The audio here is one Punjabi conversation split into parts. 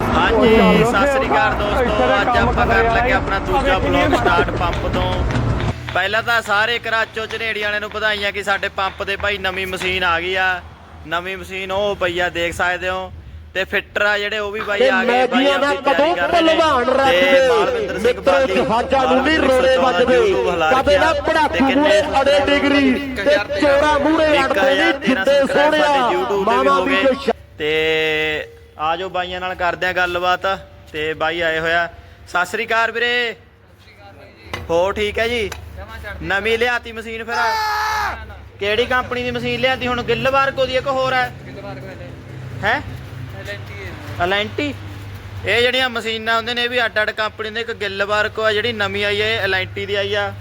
ਹਾਂਜੀ ਸਤਿ ਸ੍ਰੀ ਅਕਾਲ ਦੋਸਤੋ। ਅੱਜ ਆਪਾਂ ਕਰਨ ਲੱਗੇ ਆਪਣਾ ਦੂਜਾ ਬਲੌਗ ਸਟਾਰਟ ਪੰਪ ਤੋਂ। ਪਹਿਲਾਂ ਤਾਂ ਸਾਰੇ ਕਰਾਚੋ ਝਨੇੜੀ ਵਾਲਿਆਂ ਨੂੰ ਵਧਾਈਆਂ ਕਿ ਸਾਡੇ ਪੰਪ ਦੇ ਭਾਈ ਨਵੀਂ ਮਸ਼ੀਨ ਆ ਗਈ ਆ। ਨਵੀਂ ਮਸ਼ੀਨ ਉਹ ਪਈ ਆ ਦੇਖ ਸਕਦੇ ਹੋ। ਤੇ ਫਿੱਟਰ ਆ ਜਿਹੜੇ ਉਹ ਵੀ ਬਾਈ ਆ ਗਏ। ਬਾਈ ਆਪਣੀ ਤਿਆਰੀ ਕਦੋਂ ਕਰ ਰਹੇ ਨੇ। ਤੇ ਰੱਖਦੇ ਬਾਲਵਿੰਦਰ ਸਿੰਘ ਮਿੱਤਰੋ ਬਾਲੀ ਜਹਾਜ਼ਾਂ ਨੂੰ ਨਹੀਂ ਬਾਲਵਿੰਦਰ ਰੋੜੇ ਸਿੰਘ ਵੱਜਦੇ। YouTube ਹਿਲਾ ਕਦੇ ਨਾ ਰੱਖਿਆ। ਪੜਾਕੂ ਤੇ ਕਿੰਨੇ ਮੂਰੇ ਅੜੇ ਡਿਗਰੀ ਤੇ ਚੋਰਾ ਮੂਰੇ ਅੜਦੇ ਨਹੀਂ ਜਿੱਦੇ ਸੋਹਣਿਆ ਮਾਮਾ ਵੀ ਜੋ ਸ਼ਾ- ਤੇ ਬਾਈਆਂ ਨਾਲ ਕਰਦੇ ਆ ਗੱਲਬਾਤ ਤੇ ਬਾਈ ਆਏ ਹੋਇਆ। ਸਤਿ ਸ੍ਰੀ ਅਕਾਲ ਵੀਰੇ। ਹੋ ਠੀਕ ਹੈ ਜੀ? ਨਵੀਂ ਲਿਆਤੀ ਮਸ਼ੀਨ ਫਿਰ ਕਿਹੜੀ ਕੰਪਨੀ ਦੀ ਮਸ਼ੀਨ ਲਿਆਤੀ ਹੁਣ ਗਿੱਲਵਾਰ ਕੋ ਦੀ ਇੱਕ ਹੋਰ ਹੈ। ਹੈ? ਅਲੈਂਟੀ। ਇਹ ਜਿਹੜੀਆਂ ਮਸ਼ੀਨਾਂ ਹੁੰਦੇ ਨੇ, ਇਹ ਵੀ ਅੱਡ ਅੱਡ ਕੰਪਨੀ ਦੇ। ਇੱਕ ਗਿੱਲਵਾਰ ਕੋ ਆ ਜਿਹੜੀ ਨਵੀਂ ਆਈ ਹੈ ਅਲੈਂਟੀ ਦੀ ਆਈ ਆ।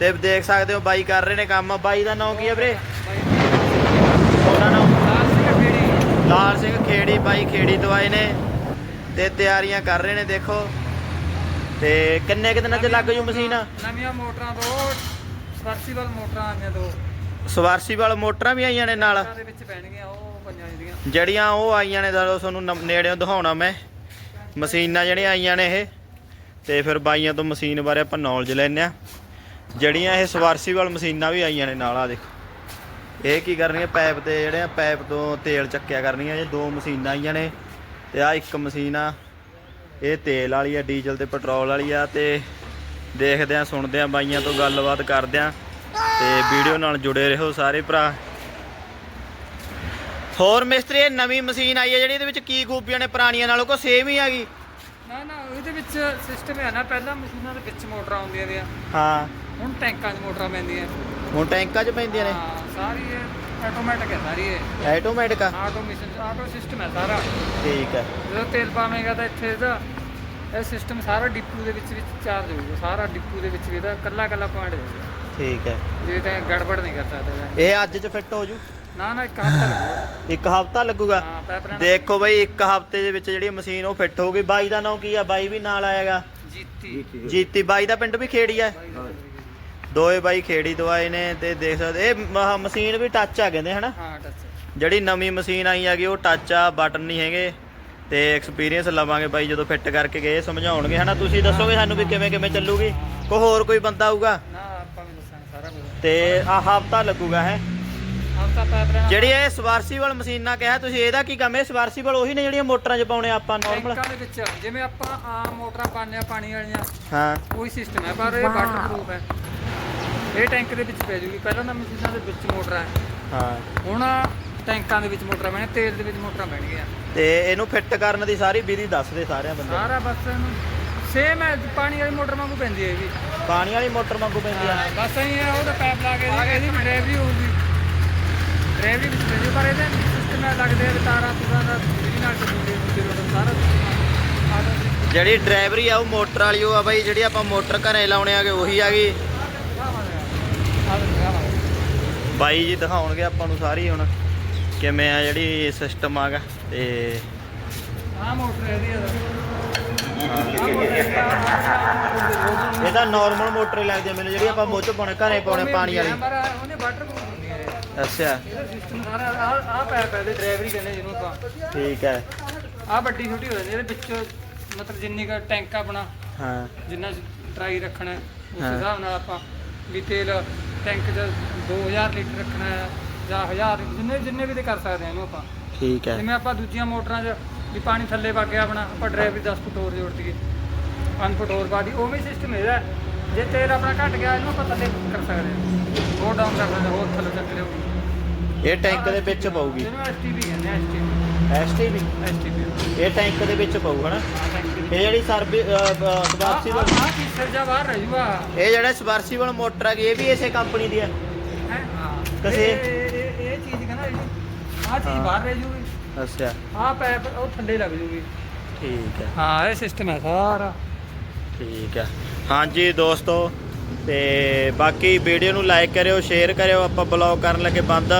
ਤੇ ਦੇਖ ਸਕਦੇ ਹੋ ਬਾਈ ਕਰ ਰਹੇ ਨੇ ਕੰਮ। ਬਾਈ ਦਾ ਨਾਮ ਕੀ ਹੈ ਵੀਰੇ ਉਹਦਾ ਨਾਮ ਲਾਲ ਸਿੰਘ ਖੇੜੀ ਬਾਈ ਖੇੜੀ ਦਵਾਈ ਨੇ ਤੇ ਤਿਆਰੀਆਂ ਕਰ ਰਹੇ ਨੇ ਦੇਖੋ। ਤੇ ਕਿੰਨੇ ਕੁ ਦਿਨਾਂ ਚ ਲੱਗ ਜੂ ਮਸ਼ੀਨ? ਨਵੀਆਂ ਮੋਟਰਾਂ ਤੋਂ ਸਪਰਸੀਬਲ ਮੋਟਰਾਂ ਆਈਆਂ ਦੋ। ਸਵਾਰਸੀਵਾਲ ਮੋਟਰਾਂ ਵੀ ਆਈਆਂ ਨੇ ਨਾਲ? ਦੇ ਵਿੱਚ ਪੈਣਗੀਆਂ ਉਹ ਪੰਜਾਂ ਦੀਆਂ ਜਿਹੜੀਆਂ ਉਹ ਆਈਆਂ ਨੇ ਦਾ ਤੁਹਾਨੂੰ ਨੇੜਿਓਂ ਦਿਖਾਉਣਾ ਮੈਂ। ਮਸ਼ੀਨਾਂ ਜਿਹੜੀਆਂ ਆਈਆਂ ਨੇ ਇਹ। ਤੇ ਫਿਰ ਬਾਈਆਂ ਤੋਂ ਮਸ਼ੀਨ ਬਾਰੇ ਆਪਾਂ ਨੌਲੇਜ ਲੈਣੇ ਆ ਜਿਹੜੀਆਂ ਇਹ ਸਵਾਰਸੀਵਾਲ ਮਸ਼ੀਨਾਂ ਵੀ ਆਈਆਂ ਨੇ ਨਾਲ ਆ ਦੇਖੋ। ਇਹ ਕੀ ਕਰਨੀਆਂ ਪਾਈਪ ਤੇ ਜਿਹੜੇ ਆ ਪਾਈਪ ਤੋਂ ਤੇਲ ਚੱਕਿਆ ਕਰਨੀਆਂ ਇਹ ਦੋ ਮਸ਼ੀਨਾਂ ਆਈਆਂ ਨੇ ਤੇ ਆ ਇੱਕ ਮਸ਼ੀਨ ਆ ਇਹ ਤੇਲ ਵਾਲੀ ਆ ਡੀਜ਼ਲ ਤੇ ਪੈਟਰੋਲ ਵਾਲੀ ਆ ਤੇ ਦੇਖਦੇ ਆ ਸੁਣਦੇ ਆ ਬਾਈਆਂ ਤੋਂ ਗੱਲਬਾਤ ਕਰਦੇ ਆ ਤੇ ਵੀਡੀਓ ਨਾਲ ਜੁੜੇ ਰਹੋ ਸਾਰੇ ਭਰਾ। ਹੋਰ ਮਿਸਤਰੀ ਇਹ ਨਵੀਂ ਮਸ਼ੀਨ ਆਈ ਹੈ ਜਿਹੜੀ ਇਹਦੇ ਵਿੱਚ ਕੀ ਖੂਬੀਆਂ ਨੇ ਪੁਰਾਣੀਆਂ ਨਾਲੋਂ ਕੋ ਸੇਮ ਹੀ ਹੈਗੀ ਨਾ ਨਾ ਉਹਦੇ ਵਿੱਚ ਸਿਸਟਮ ਹੈ ਨਾ ਪਹਿਲਾਂ ਮਸ਼ੀਨਾਂ ਦੇ ਵਿੱਚ ਮੋਟਰਾਂ ਆਉਂਦੀਆਂ ਦੀਆਂ। ਹਾਂ। ਹੁਣ ਟੈਂਕਾਂ 'ਚ ਮੋਟਰਾਂ ਪੈਂਦੀਆਂ। ਹੁਣ ਟੈਂਕਾਂ 'ਚ ਪੈਂਦੀਆਂ ਨੇ। ਹਾਂ ਸਾਰੀ ਇਹ ਆਟੋਮੈਟਿਕ ਹੈ ਸਾਰੀ ਇਹ। ਆਟੋਮੈਟਿਕ ਆ। ਆਟੋਮੇਸ਼ਨ ਆਟੋ ਸਿਸਟਮ ਹੈ ਸਾਰਾ। ਠੀਕ ਹੈ। ਜਦੋਂ ਤੇਲ ਪਾਵੇਂਗਾ ਤਾਂ ਇੱਥੇ ਇਹਦਾ ਇਹ ਸਿਸਟਮ ਸਾਰਾ ਡਿਪੂ ਦੇ ਵਿੱਚ ਵਿੱਚ ਚਾਰਜ ਹੋਊਗਾ। ਸਾਰਾ ਡਿਪੂ ਦੇ ਵਿੱਚ ਵੀ ਇਹਦਾ ਕੱਲਾ ਕੱਲਾ ਪੁਆਇੰਟ ਹੋਊਗਾ ਠੀਕ ਹੈ। ਜੇ ਤਾਂ ਗੜਬੜ ਨਹੀਂ ਕਰ ਸਕਦਾ ਇਹਦਾ। ਇਹ ਅੱਜ 'ਚ ਫਿੱਟ ਹੋ ਜੂ? ਨਾ ਨਾ ਇੱਕ ਹਫ਼ਤਾ ਲੱਗੂਗਾ। ਇੱਕ ਹਫਤਾ ਲੱਗੂਗਾ? ਹਾਂ ਦੇਖੋ ਬਈ ਇੱਕ ਹਫ਼ਤੇ ਦੇ ਵਿੱਚ ਜਿਹੜੀ ਮਸ਼ੀਨ ਉਹ ਫਿੱਟ ਹੋਊਗੀ। ਬਾਈ ਦਾ ਨਾਮ ਕੀ ਆ? ਬਾਈ ਵੀ ਨਾਲ ਆਏਗਾ ਜੀਤੀ। ਜੀਤੀ। ਬਾਈ ਦਾ ਪਿੰਡ ਵੀ ਖੇੜੀ ਆ? ਦੋਏ ਬਾਈ ਖੇੜੀ ਦਵਾਏ ਨੇ ਤੇ ਦੇਖ ਸਕਦੇ ਇਹ ਮ- ਮਸ਼ੀਨ ਵੀ ਟੱਚ ਆ ਕਹਿੰਦੇ ਹਨਾ? ਹਾਂ ਟੱਚ ਜਿਹੜੀ ਨਵੀਂ ਮਸ਼ੀਨ ਆਈ ਹੈਗੀ ਉਹ ਟੱਚ ਆ ਬਟਨ ਨਹੀਂ ਹੈਗੇ। ਤੇ ਐਕਸਪੀਰੀਅੰਸ ਲਵਾਂਗੇ ਬਾਈ ਜਦੋਂ ਫਿੱਟ ਕਰਕੇ ਗਏ ਸਮਝਾਉਣਗੇ ਹਨਾ? ਤੁਸੀਂ ਦੱਸੋਗੇ ਸਾਨੂੰ ਵੀ ਕਿਵੇਂ ਕਿਵੇਂ ਚੱਲੂਗੀ? ਕੋ ਹੋਰ ਕੋਈ ਬੰਦਾ ਆਊਗਾ? ਨਾ ਆਪਾਂ ਵੀ ਦੱਸਾਂਗੇ ਸਾਰਾ ਕੁਝ। ਤੇ ਆ ਹਫਤਾ ਲੱਗੂਗਾ ਹੈ? ਹਫ਼ਤਾ ਪਾਈਪ ਰਹਿਣਾ ਜਿਹੜੀ ਇਹ ਸਵਾਰਸੀਬਲ ਮਸ਼ੀਨਾਂ ਕਿਹਾ ਤੁਸੀਂ ਇਹਦਾ ਕੀ ਕੰਮ? ਹੈ ਸਵਾਰਸੀਬਲ ਉਹੀ ਨੇ ਜਿਹੜੀਆਂ ਮੋਟਰਾਂ 'ਚ ਪਾਉਣੇ ਆਪਾਂ ਨਾਰਮਲ ਟੈਂਕਾਂ ਦੇ ਵਿੱਚ ਜਿਵੇਂ ਆਪਾਂ ਆਮ ਮੋਟਰਾਂ ਪਾਉਂਦੇ ਆ ਪਾਣੀ ਵਾਲੀਆਂ। ਹਾਂ। ਉਹੀ ਸਿਸਟਮ ਹੈ ਪਰ ਇਹ ਵਾਟਰਪ੍ਰੂਫ ਹੈ। ਇਹ ਟੈਂਕ ਦੇ ਵਿੱਚ ਪੈ ਜੂਗੀ। ਪਹਿਲਾਂ ਤਾਂ ਮਸ਼ੀਨਾਂ ਦੇ ਵਿੱਚ ਮੋਟਰਾਂ ਹੈ। ਹਾਂ। ਹੁਣ ਟੈਂਕਾਂ ਦੇ ਵਿੱਚ ਮੋਟਰਾਂ ਪੈਣੀਆਂ ਤੇਲ ਦੇ ਵਿੱਚ ਮੋਟਰਾਂ ਪੈਣਗੀਆਂ। ਤੇ ਇਹਨੂੰ ਫਿੱਟ ਕਰਨ ਦੀ ਸਾਰੀ ਵਿਧੀ ਦੱਸ ਦੇ ਸਾਰਿਆਂ ਬੰਦੇ ਸਾਰਾ ਬਸ ਸੇਮ ਹੈ ਪਾਣੀ ਵਾਲੀ ਮੋਟਰ ਵਾਂਗੂ ਪੈਂਦੀ ਹੈ ਇਹ ਵੀ। ਪਾਣੀ ਵਾਲੀ ਮੋਟਰ ਵਾਂਗੂ ਪੈਂਦੀ ਆ ਹਾਂ, ਬਸ ਐਂ ਹੈ ਉਹਦਾ ਪੈਪ ਲਾ ਕੇ ਇਹਦੀ ਇਹਦੀ ਵੀ ਡਰਾਈਵਰੀ ਹੋਊਗੀ। ਡਰਾਈਵਰੀ ਵਿੱਚ ਪੈਂਦੀ ਪਰ ਇਹਦੇ ਸਿਸਟਮ ਲੱਗਦੇ ਆ ਵੀ ਤਾਰਾਂ ਤੁਰਾਂ ਦਾ ਬਿਜਲੀ ਨਾਲ ਚੱਲੂਗੇ ਹੁੰਦੇ ਰੋਡ ਸਾਰਾ ਜਿਹੜੀ ਡਰਾਈਵਰੀ ਆ ਉਹ ਮੋਟਰ ਵਾਲੀ ਉਹ ਆ ਬਾਈ ਜਿਹੜੀ ਆਪਾਂ ਮੋਟਰ ਘਰੇ ਲਾਉਣੇ ਆਗੇ ਉਹੀ ਆ ਗਈ। ਬਾਈ ਜੀ ਦਿਖਾਉਣਗੇ ਆਪਾਂ ਨੂੰ ਸਾਰੀ ਹੁਣ ਕਿਵੇਂ ਆ ਜਿਹੜੀ ਸਿਸਟਮ ਆਗਾ ਤੇ ਹਾਂ ਮੋਟਰ ਇਹਦੀ ਹੈ ਇਹ ਤਾਂ ਨਾਰਮਲ ਮੋਟਰ ਹੀ ਲੱਗਦੀ ਆ ਮੈਨੂੰ ਜਿਹੜੀ ਆਪਾਂ ਮੋਚ ਪਾਉਣੇ ਘਰੇ ਪਾਉਣੇ ਪਾਣੀ ਵਾਲੀ। ਉਹਨੇ। ਅੱਛਾ। ਇਹਦਾ ਸਿਸਟਮ ਸਾਰਾ ਆ ਆ ਪੈਪ ਹੈ ਇਹਦੇ ਡਰਾਈਵਰੀ ਕਹਿੰਦੇ ਜਿਹਨੂੰ ਆਪਾਂ। ਠੀਕ ਹੈ ਆ ਵੱਡੀ ਛੋਟੀ ਹੋ ਜਾਂਦੀ ਇਹਦੇ ਵਿੱਚ ਮਤਲਬ ਜਿੰਨੀ ਕੁ ਟੈਂਕ ਆਪਣਾ ਹਾਂ। ਜਿੰਨਾ ਡਰਾਈ ਰੱਖਣਾ ਉਸ। ਹਿਸਾਬ ਨਾਲ ਆਪਾਂ ਵੀ ਤੇਲ ਟੈਂਕ 'ਚ 2000 ਲੀਟਰ ਰੱਖਣਾ ਹੈ ਜਾਂ 1000 ਜਿੰਨੇ ਜਿੰਨੇ ਵੀ ਤੇ ਕਰ ਸਕਦੇ ਹਾਂ ਇਹਨੂੰ ਆਪਾਂ। ਠੀਕ ਹੈ। ਜਿਵੇਂ ਆਪਾਂ ਦੂਜੀਆਂ ਮੋਟਰਾਂ 'ਚ ਵੀ ਪਾਣੀ ਥੱਲੇ ਵਗ ਗਿਆ ਆਪਣਾ ਆਪਾਂ ਡਰਾਈਵਰੀ 10 ਫੁੱਟ ਹੋਰ ਜੋੜ ਦਈਏ 5 ਫੁੱਟ ਹੋਰ ਪਾ ਦੀ ਉਹ ਵੀ ਸਿਸਟਮ ਇਹਦਾ। ਜੇ ਤੇਲ ਆਪਣਾ ਘਟ ਗਿਆ ਇਹਨੂੰ ਆਪਾਂ ਥੱਲੇ ਕਰ ਸਕਦੇ ਹਾਂ। ਹੋਰ ਡਾਊਨ ਕਰ ਸਕਦੇ ਹੋਰ ਥੱਲੇ ਚੱਕ ਲਿਓ। ਇਹ ਟੈਂਕ ਦੇ ਵਿੱਚ ਇਹਨੂੰ ਐਸਟੀਪੀ ਕਹਿੰਦੇ ਆ ਐਸਟੀਪੀ ਐਸਟੀਪੀ ਇਹ ਟੈਂਕ ਦੇ ਵਿੱਚ ਪਊ ਹਨਾ? ਇਹ ਜਿਹੜੀ ਸਰਵਿਸ ਸਬਰਸੀਬਲ ਆਹ ਚੀਜ਼ ਜਾ ਬਾਹਰ ਰਹਿ ਜੂਗਾ। ਇਹ ਜਿਹੜਾ ਸਬਰਸੀਬਲ ਮੋਟਰ ਹੈਗੀ ਇਹ ਵੀ ਇਸੇ ਕੰਪਨੀ ਦੀ ਆ ਹੈ? ਕਿਸੇ- ਇਹ ਚੀਜ਼ ਕਹਿੰਦਾ ਆਹ ਹਾਂ। ਚੀਜ਼ ਬਾਹਰ ਰਹਿ ਜੂਗੀ। ਅੱਛਾ। ਆਹ ਪੈਪ ਉਹ ਥੱਲੇ ਲੱਗ ਜੂਗੀ। ਠੀਕ ਹੈ। ਹਾਂ ਇਹ ਸਿਸਟਮ ਹੈ ਸਾਰਾ। ਠੀਕ ਹੈ। ਹਾਂਜੀ ਦੋਸਤੋ ਤੇ ਬਾਕੀ ਵੀਡੀਓ ਨੂੰ ਲਾਈਕ ਕਰਿਓ ਸ਼ੇਅਰ ਕਰਿਓ ਆਪਾਂ ਬਲੌਗ ਕਰਨ ਲੱਗੇ ਬੰਦ।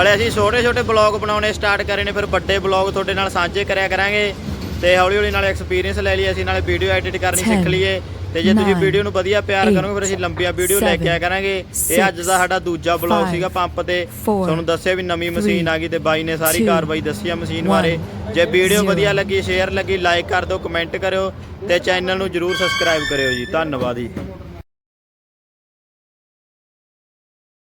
ਹਲੇ ਅਸੀਂ ਛੋਟੇ ਛੋਟੇ ਬਲੌਗ ਬਣਾਉਣੇ ਸਟਾਰਟ ਕਰੇ ਨੇ ਫਿਰ ਵੱਡੇ ਬਲੌਗ ਤੁਹਾਡੇ ਨਾਲ ਸਾਂਝੇ ਕਰਿਆ ਕਰਾਂਗੇ। ਤੇ ਹੌਲੀ ਹੌਲੀ ਨਾਲ ਐਕਸਪੀਰੀਅੰਸ ਲੈ ਲਈ ਅਸੀਂ ਨਾਲੇ ਵੀਡੀਓ ਐਡਿਟ ਕਰਨੀ ਸਿੱਖ ਲਈਏ। ਤੇ ਜੇ ਤੁਸੀਂ ਵੀਡੀਓ ਨੂੰ ਵਧੀਆ ਪਿਆਰ ਕਰੋਗੇ ਫਿਰ ਅਸੀਂ ਲੰਬੀਆਂ ਵੀਡੀਓ ਲੈ ਕੇ ਆਇਆ ਕਰਾਂਗੇ। ਇਹ ਅੱਜ ਦਾ ਸਾਡਾ ਦੂਜਾ ਬਲੌਗ ਸੀਗਾ ਪੰਪ ਤੇ। ਤੁਹਾਨੂੰ ਦੱਸਿਆ ਵੀ ਨਵੀਂ ਮਸ਼ੀਨ ਆ ਗਈ ਤੇ ਬਾਈ ਨੇ ਸਾਰੀ ਕਾਰਵਾਈ ਦੱਸੀ ਆ ਮਸ਼ੀਨ ਬਾਰੇ। ਜੇ ਵੀਡੀਓ। ਵਧੀਆ ਲੱਗੀ ਸ਼ੇਅਰ ਲੱਗੀ ਲਾਈਕ ਕਰ ਦਿਓ ਕਮੈਂਟ ਕਰਿਓ ਤੇ ਚੈਨਲ ਨੂੰ ਜਰੂਰ ਸਬਸਕ੍ਰਾਈਬ ਕਰਿਓ ਜੀ। ਧੰਨਵਾਦ ਜੀ।